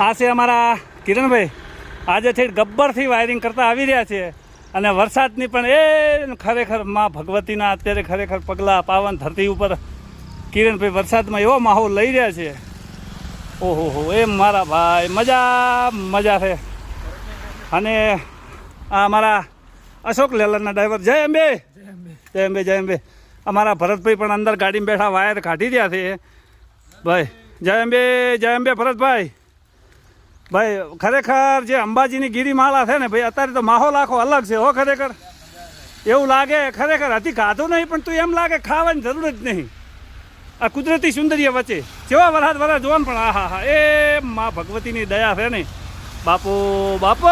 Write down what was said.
આ છે અમારા કિરણભાઈ આજે છે ગબ્બરથી વાયરિંગ કરતા આવી રહ્યા છે. અને વરસાદની પણ એ ખરેખરમાં ભગવતીના અત્યારે ખરેખર પગલાં પાવન ધરતી ઉપર કિરણભાઈ વરસાદમાં એવો માહોલ લઈ રહ્યા છે. ઓહો હો એ મારા ભાઈ, મજા મજા છે. અને આ અમારા અશોક લેલરના ડ્રાઈવર, જય અંબે. જય અંબે જય અંબે. અમારા ભરતભાઈ પણ અંદર ગાડીમાં બેઠા, વાયર કાઢી રહ્યા છે. ભાઈ, જય અંબે જય અંબે ભરતભાઈ. ભાઈ, ખરેખર જે અંબાજીની ગિરિમાળા છે ને ભાઈ, અત્યારે તો માહોલ આખો અલગ છે હો ખરેખર. એવું લાગે ખરેખર હજી ખાધું નહીં, પણ તું એમ લાગે ખાવાની જરૂર જ નહીં. આ કુદરતી સુંદરીય વચ્ચે. જેવા વરસાદ વરસાદ જોવાનું પણ આ હા હા એ મા ભગવતીની દયા છે ને. બાપુ બાપુ!